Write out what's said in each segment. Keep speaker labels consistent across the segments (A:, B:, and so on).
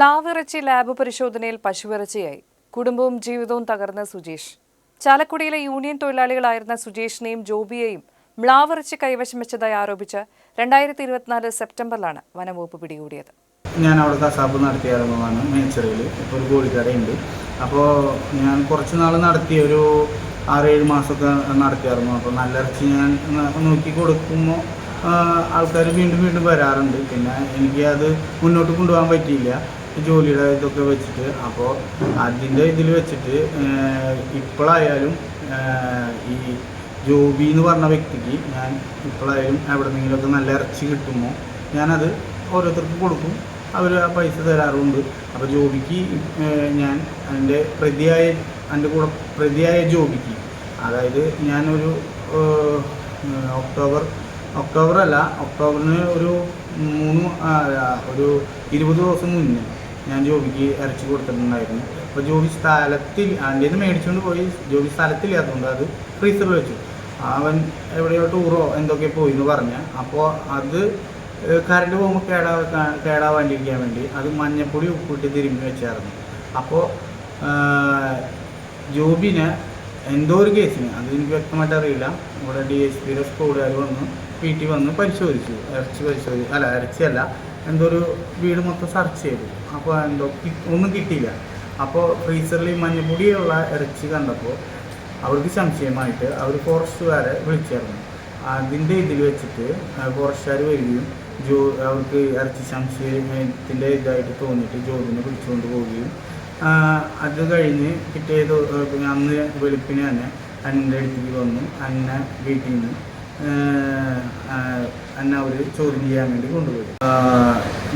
A: മ്ലാവിറച്ചി lab പരിശോധനയിൽ പശുവിറച്ചിയായി. കുടുംബവും ജീവിതവും തകർന്ന സുജേഷ്. ചാലക്കുടിയിലെ യൂണിയൻ തൊഴിലാളികളായിരുന്ന സുജേഷിനെയും ജോബിയെയും മ്ലാവിറച്ചി കൈവശം വെച്ചതായി ആരോപിച്ച് രണ്ടായിരത്തി ഇരുപത്തിനാല് സെപ്റ്റംബറിലാണ് വനംവകുപ്പ് പിടികൂടിയത്.
B: ഞാൻ അവിടെ കസാബ് നടത്തിയായിരുന്നതാണ് മേച്ചറിയിൽ ഇപ്പോൾ ഒരു കോഴിക്കടയുണ്ട് അപ്പോൾ ഞാൻ കുറച്ച് നാൾ നടത്തി ഒരു ആറേഴ് മാസമൊക്കെ നടത്തിയായിരുന്നു. അപ്പോൾ നല്ല ഇറച്ചി ഞാൻ നോക്കി കൊടുക്കുമ്പോൾ ആൾക്കാർ വീണ്ടും വീണ്ടും വരാറുണ്ട്. പിന്നെ എനിക്ക് അത് മുന്നോട്ട് കൊണ്ടുപോകാൻ പറ്റിയില്ല. ജോലിയുടെ ഇതൊക്കെ വെച്ചിട്ട് അപ്പോൾ അതിന്റെ ഇതിൽ വെച്ചിട്ട് ഇപ്പോഴായാലും ഈ ജോബി എന്ന് പറഞ്ഞ വ്യക്തിക്ക് ഞാൻ ഇപ്പോഴായാലും എവിടെന്നെങ്കിലുമൊക്കെ നല്ല ഇറച്ചി കിട്ടുമ്പോൾ ഞാനത് ഓരോരുത്തർക്ക് കൊടുക്കും. അവർ ആ പൈസ തരാറുണ്ട്. അപ്പോൾ ജോബിക്ക് ഞാൻ എന്റെ പ്രതിയായ എന്റെ കൂടെ പ്രതിയായ ജോബിക്ക് അതായത് ഞാനൊരു ഒക്ടോബർ ഒക്ടോബർ അല്ല ഒക്ടോബറിന് ഒരു മൂന്ന് ഒരു ഇരുപത് ദിവസം മുന്നേ ഞാൻ ജോബിക്ക് ഇറച്ചി കൊടുത്തിട്ടുണ്ടായിരുന്നു. അപ്പോൾ ജോബി സ്ഥലത്തിൽ എന്റെ നിന്ന് മേടിച്ചുകൊണ്ട് പോയി. ജോബി സ്ഥലത്തില്ലാത്തതുകൊണ്ട് അത് ഫ്രീസറിൽ വെച്ചു. അവൻ എവിടെയോ ടൂറോ എന്തൊക്കെ പോയി എന്ന് പറഞ്ഞ. അപ്പോൾ അത് കറണ്ട് പോകുമ്പോൾ കേടാ കേടാവാണ്ടിരിക്കാൻ വേണ്ടി അത് മഞ്ഞപ്പൊടി ഉപ്പിട്ട് തിരുമ്പി വെച്ചായിരുന്നു. അപ്പോൾ ജോബിനെ എന്തോ ഒരു കേസിന് അത് എനിക്ക് വ്യക്തമായിട്ട് അറിയില്ല. ഇവിടെ ഡി എസ് പിയുടെ സ്കൂളുകാർ വന്ന് പി ടി വന്ന് പരിശോധിച്ചു. ഇറച്ചി പരിശോധി അല്ല ഇറച്ചിയല്ല എന്തോ ഒരു വീട് മൊത്തം സെർച്ച് ചെയ്തു. അപ്പോൾ എന്തോ ഒന്നും കിട്ടിയില്ല. അപ്പോൾ ഫ്രീസറിൽ മഞ്ഞപ്പൊടിയുള്ള ഇറച്ചി കണ്ടപ്പോൾ അവർക്ക് സംശയമായിട്ട് അവർ ഫോറസ്റ്റുകാരെ വിളിച്ചായിരുന്നു. അതിന്റെ ഇതിൽ വെച്ചിട്ട് ഫോറസ്റ്റുകാർ വരികയും ജോ അവർക്ക് ഇറച്ചി സംശയത്തിന്റെ ഇതായിട്ട് തോന്നിയിട്ട് ജോബിനെ പിടിച്ചുകൊണ്ട് പോവുകയും അത് കഴിഞ്ഞ് പിന്നെ അന്ന് വെളുപ്പിന് തന്നെ അന്നെ അടുത്തേക്ക് വന്നു. അന്നെ വീട്ടിൽ നിന്ന് എന്നെ അവർ ചോദ്യം ചെയ്യാൻ വേണ്ടി കൊണ്ടുപോയി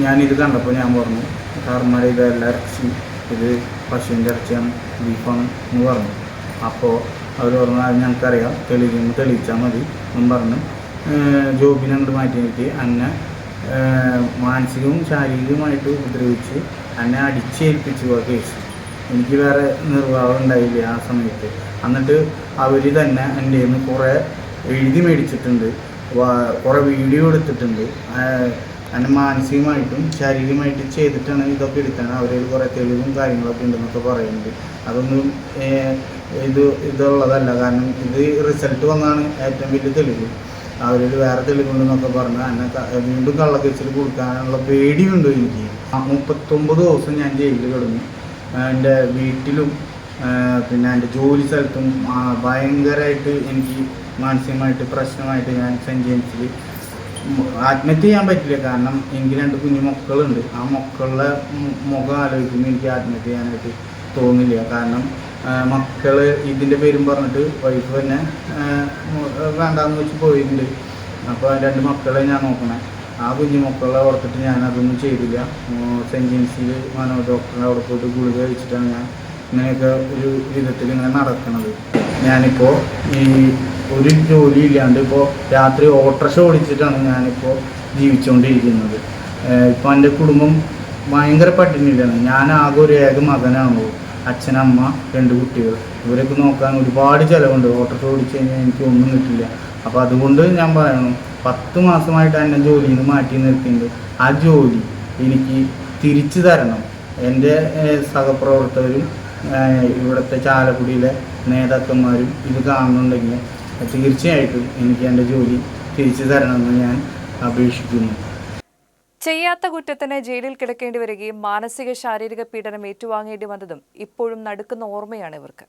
B: ഞാനിത് കണ്ടപ്പോൾ ഞാൻ പറഞ്ഞു സാർമാരെ ഇതെല്ലാം ഇറച്ചി ഇത് പശുവിന്റെ ഇറച്ചിയാണ് ബീഫാണ് എന്ന് പറഞ്ഞു. അപ്പോൾ അവർ പറഞ്ഞു അത് ഞങ്ങൾക്കറിയാം. തെളിയിക്കുമ്പോൾ തെളിയിച്ചാൽ മതി എന്ന് പറഞ്ഞു. ജോബിനെ അങ്ങോട്ട് മാറ്റി നിർത്തി. എന്നെ മാനസികവും ശാരീരികവുമായിട്ട് ഉപദ്രവിച്ച് എന്നെ അടിച്ചേൽപ്പിച്ചു ആ കേസ്. എനിക്ക് വേറെ നിർവാഹം ഉണ്ടായില്ല ആ സമയത്ത്. എന്നിട്ട് അവർ തന്നെ എന്റെ കുറേ എഴുതി മേടിച്ചിട്ടുണ്ട്. കുറേ വീഡിയോ എടുത്തിട്ടുണ്ട്. അതിന് മാനസികമായിട്ടും ശാരീരികമായിട്ടും ചെയ്തിട്ടാണ് ഇതൊക്കെ എടുത്താണ് അവരിൽ കുറേ തെളിവും കാര്യങ്ങളൊക്കെ ഉണ്ടെന്നൊക്കെ പറയുന്നുണ്ട്. അതൊന്നും ഇത് ഇതുള്ളതല്ല. കാരണം ഇത് റിസൾട്ട് വന്നാണ് ഏറ്റവും വലിയ തെളിവ്. അവരിൽ വേറെ തെളിവുണ്ടെന്നൊക്കെ പറഞ്ഞ് എന്നെ വീണ്ടും കള്ളക്കേസിൽ കൊടുക്കാനുള്ള പേടിയുണ്ട് എനിക്ക്? മുപ്പത്തൊമ്പത് ദിവസം ഞാൻ ജയിലിൽ കിടന്നു. എന്റെ വീട്ടിലും പിന്നെ എന്റെ ജോലി സ്ഥലത്തും ഭയങ്കരമായിട്ട് എനിക്ക് മാനസികമായിട്ട് പ്രശ്നമായിട്ട് ഞാൻ ജെയിംസിൽ ആത്മഹത്യ ചെയ്യാൻ പറ്റില്ല. കാരണം എനിക്ക് രണ്ട് കുഞ്ഞു മക്കളുണ്ട്. ആ മക്കളുടെ മുഖം ആലോചിക്കുമ്പോൾ എനിക്ക് ആത്മഹത്യ ചെയ്യാനായിട്ട് തോന്നില്ല. കാരണം മക്കൾ ഇതിന്റെ പേരും പറഞ്ഞിട്ട് വൈഫ് തന്നെ വേണ്ടാന്ന് വെച്ച് പോയിട്ടുണ്ട്. അപ്പോൾ രണ്ട് മക്കളെ ഞാൻ നോക്കണേ. ആ കുഞ്ഞു മക്കളെ ഓർത്തിട്ട് ഞാൻ അതൊന്നും ചെയ്തില്ല. സെന്റ് ജെയിംസിൽ മനോ ഡോക്ടറിനെ അവിടെ പോയിട്ട് ഗുളിക കഴിച്ചിട്ടാണ് ഞാൻ ഇങ്ങനെയൊക്കെ ഒരു വിധത്തിൽ ഇങ്ങനെ നടക്കുന്നത് ഞാനിപ്പോൾ ഈ ഒരു ജോലി ഇല്ലാണ്ട് ഇപ്പോൾ രാത്രി ഓട്ടർഷ ഓടിച്ചിട്ടാണ് ഞാനിപ്പോൾ ജീവിച്ചുകൊണ്ടിരിക്കുന്നത് ഇപ്പോൾ എന്റെ കുടുംബം ഭയങ്കര പട്ടിണിയിലാണ്. ഞാൻ ആകെ ഒരു ഏക മകനാണുള്ളൂ. അച്ഛനമ്മ രണ്ട് കുട്ടികൾ. ഇവരൊക്കെ നോക്കാൻ ഒരുപാട് ചിലവുണ്ട്. ഓട്ടർഷ ഓടിച്ചു കഴിഞ്ഞാൽ എനിക്ക് ഒന്നും കിട്ടില്ല. അപ്പോൾ അതുകൊണ്ട് ഞാൻ പറയണം പത്ത് മാസമായിട്ട് എന്നെ ജോലിയിൽ നിന്ന് മാറ്റി നിർത്തിയിട്ടുണ്ട്. ആ ജോലി എനിക്ക് തിരിച്ചു തരണം. എന്റെ സഹപ്രവർത്തകരും ഇവിടുത്തെ ചാലക്കുടിയിലെ നേതാക്കന്മാരും ഇത് കാണുന്നുണ്ടെങ്കിൽ തീർച്ചയായിട്ടും എനിക്ക് എന്റെ ജോലി തിരിച്ചു തരണമെന്ന് ഞാൻ അപേക്ഷിക്കുന്നു.
A: ചെയ്യാത്ത കുറ്റത്തിന് ജയിലിൽ കിടക്കേണ്ടി വരികയും മാനസിക ശാരീരിക പീഡനം ഏറ്റുവാങ്ങേണ്ടി വന്നതും ഇപ്പോഴും നടുക്കുന്ന ഓർമ്മയാണ് ഇവർക്ക്.